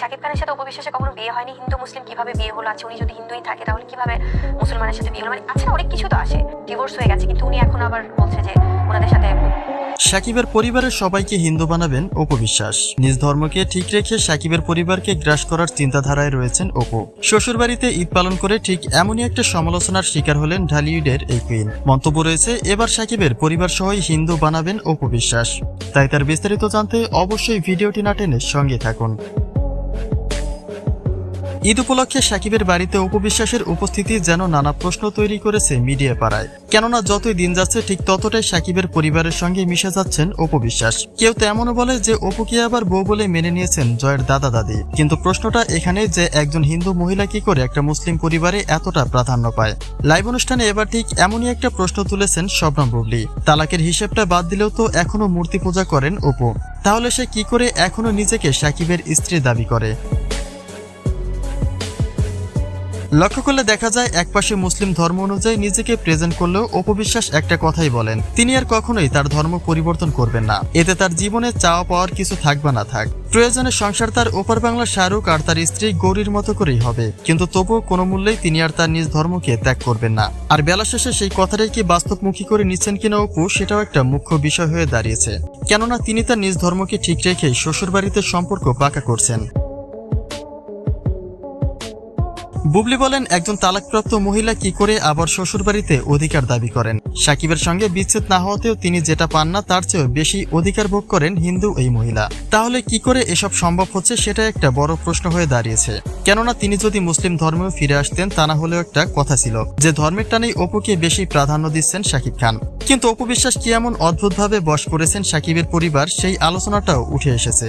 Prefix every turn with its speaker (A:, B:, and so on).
A: শাকিব খানের সাথে উপবিশ্বাসে কখনো বিয়ে হয়নি? হিন্দু, মুসলিম কীভাবে বিয়ে হলো? আছে, উনি যদি হিন্দুই থাকে, তাহলে কীভাবে মুসলমানের সাথে বিয়ে হলো? মানে আচ্ছা অনেক কিছু তো আসে। ডিভোর্স হয়ে গেছে, কিন্তু উনি এখন আবার বলছে যে ওনাদের সাথে
B: সাকিবের পরিবারের সবাইকে হিন্দু বানাবেন অপবিশ্বাস। নিজ ধর্মকে ঠিক রেখে সাকিবের পরিবারকে গ্রাস করার চিন্তাধারায় রয়েছেন অপু। শ্বশুরবাড়িতে ঈদ পালন করে ঠিক এমনই একটা সমালোচনার শিকার হলেন ঢালিউডের এই কুইন মন্তব্য রয়েছে, এবার সাকিবের পরিবার সহই হিন্দু বানাবেন অপবিশ্বাস। তাই তার বিস্তারিত জানতে অবশ্যই ভিডিওটি না টেনে সঙ্গে থাকুন। ঈদ উপলক্ষে সাকিবের বাড়িতে উপবিশ্বাসের উপস্থিতি যেন নানা প্রশ্ন তৈরি করেছে মিডিয়া পাড়ায়। কেননা যতই দিন যাচ্ছে, ঠিক ততটাই সাকিবের পরিবারের সঙ্গে মিশে যাচ্ছেন উপবিশ্বাস কেউ তো এমনও বলে যে, অপুকে আবার বউ বলে মেনে নিয়েছেন জয়ের দাদা দাদি। কিন্তু প্রশ্নটা এখানে যে, একজন হিন্দু মহিলা কি করে একটা মুসলিম পরিবারে এতটা প্রাধান্য পায়? লাইভ অনুষ্ঠানে এবার ঠিক এমনই একটা প্রশ্ন তুলেছেন শবনম বুবলি। তালাকের হিসেবটা বাদ দিলেও তো এখনও মূর্তি পূজা করেন অপু। তাহলে সে কি করে এখনও নিজেকে সাকিবের স্ত্রী দাবি করে? লক্ষ্য করলে দেখা যায় একপাশে মুসলিম ধর্ম অনুযায়ী নিজেকে প্রেজেন্ট করলেও অপবিশ্বাস একটা কথাই বলেন। তিনি আর কখনোই তার ধর্ম পরিবর্তন করবেন না। এতে তার জীবনে চাওয়া পাওয়ার কিছু থাকবে না থাক। প্রয়োজনে সংসার তার ওপার বাংলা শাহরুখ আর তার স্ত্রী গৌরীর মতো করেই হবে। কিন্তু তবুও কোনো মূল্যেই তিনি আর তার নিজ ধর্মকে ত্যাগ করবেন না। আর বেলা শেষে সেই কথাটাই কি বাস্তবমুখী করে নিচ্ছেন কিনা অপু, সেটাও একটা মুখ্য বিষয় হয়ে দাঁড়িয়েছে। কেননা তিনি তার নিজ ধর্মকে ঠিক রেখেই শ্বশুরবাড়িতে সম্পর্ক পাকা করছেন। বুবলি বলেন, একজন তালাকপ্রাপ্ত মহিলা কি করে আবার শ্বশুরবাড়িতে অধিকার দাবি করেন? সাকিবের সঙ্গে বিচ্ছেদ না হওয়াতেও তিনি যেটা পান না, তার চেয়েও বেশি অধিকার ভোগ করেন হিন্দু এই মহিলা। তাহলে কি করে এসব সম্ভব হচ্ছে সেটা একটা বড় প্রশ্ন হয়ে দাঁড়িয়েছে। কেননা তিনি যদি মুসলিম ধর্মেও ফিরে আসতেন, তা না হলেও একটা কথা ছিল, যে ধর্মের টানেই অপুকে বেশি প্রাধান্য দিচ্ছেন শাকিব খান। কিন্তু অপু বিশ্বাস কি এমন অদ্ভুতভাবে বশ করেছেন সাকিবের পরিবার, সেই আলোচনাটাও উঠে এসেছে।